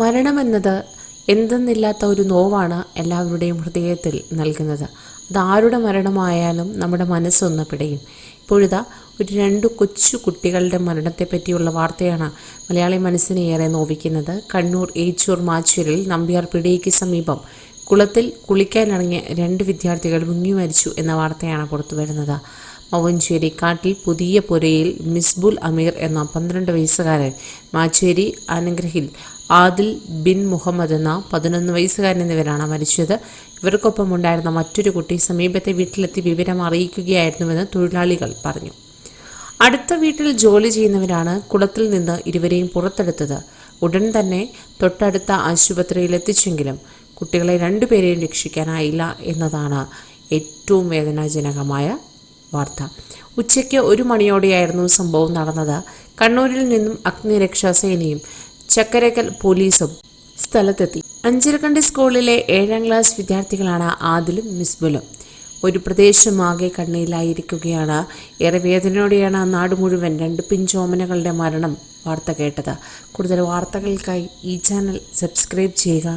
മരണമെന്നത് എന്തെന്നില്ലാത്ത ഒരു നോവാണ് എല്ലാവരുടെയും ഹൃദയത്തിൽ നൽകുന്നത്. അത് ആരുടെ മരണമായാലും നമ്മുടെ മനസ്സൊന്ന് പിടയും. ഇപ്പോഴിതാ ഒരു രണ്ട് കൊച്ചു കുട്ടികളുടെ മരണത്തെ പറ്റിയുള്ള വാർത്തയാണ് മലയാളി മനസ്സിനെ ഏറെ നോവിക്കുന്നത്. കണ്ണൂർ ഏച്ചൂർ മാച്ചൂരിൽ നമ്പ്യാർ പിടിയ്ക്ക് സമീപം കുളത്തിൽ കുളിക്കാനിറങ്ങിയ രണ്ട് വിദ്യാർത്ഥികൾ മുങ്ങി മരിച്ചു എന്ന വാർത്തയാണ് പുറത്തുവരുന്നത്. മവഞ്ചേരി കാട്ടിൽ പുതിയ പുരയിൽ മിസ്ബുൽ അമീർ എന്ന പന്ത്രണ്ട് വയസ്സുകാരൻ മാച്ചേരി അനുഗ്രഹിൽ ആദിൽ ബിൻ മുഹമ്മദ് എന്ന പതിനൊന്ന് വയസ്സുകാരൻ എന്നിവരാണ് മരിച്ചത്. ഇവർക്കൊപ്പം ഉണ്ടായിരുന്ന മറ്റൊരു കുട്ടി സമീപത്തെ വീട്ടിലെത്തി വിവരം അറിയിക്കുകയായിരുന്നുവെന്ന് തൊഴിലാളികൾ പറഞ്ഞു. അടുത്ത വീട്ടിൽ ജോലി ചെയ്യുന്നവരാണ് കുളത്തിൽ നിന്ന് ഇരുവരെയും പുറത്തെടുത്തത്. ഉടൻ തന്നെ തൊട്ടടുത്ത ആശുപത്രിയിൽ എത്തിച്ചെങ്കിലും കുട്ടികളെ രണ്ടുപേരെയും രക്ഷിക്കാനായില്ല എന്നതാണ് ഏറ്റവും വേദനാജനകമായ വാർത്ത. ഉച്ചയ്ക്ക് ഒരു മണിയോടെയായിരുന്നു സംഭവം നടന്നത്. കണ്ണൂരിൽ നിന്നും അഗ്നിരക്ഷാസേനയും ചക്കരക്കൽ പോലീസും സ്ഥലത്തെത്തി. അഞ്ചരക്കണ്ടി സ്കൂളിലെ ഏഴാം ക്ലാസ് വിദ്യാർത്ഥികളാണ് ആദിലും മിസ്ബുലും. ഒരു പ്രദേശമാകെ കണ്ണീരിലായിരിക്കുകയാണ് ഏറെ വേദനയോടെയാണ് നാട് മുഴുവൻ രണ്ട് പിഞ്ചോമനകളുടെ മരണം വാർത്ത കേട്ടത്. കൂടുതൽ വാർത്തകൾക്കായി ഈ ചാനൽ സബ്സ്ക്രൈബ് ചെയ്യുക.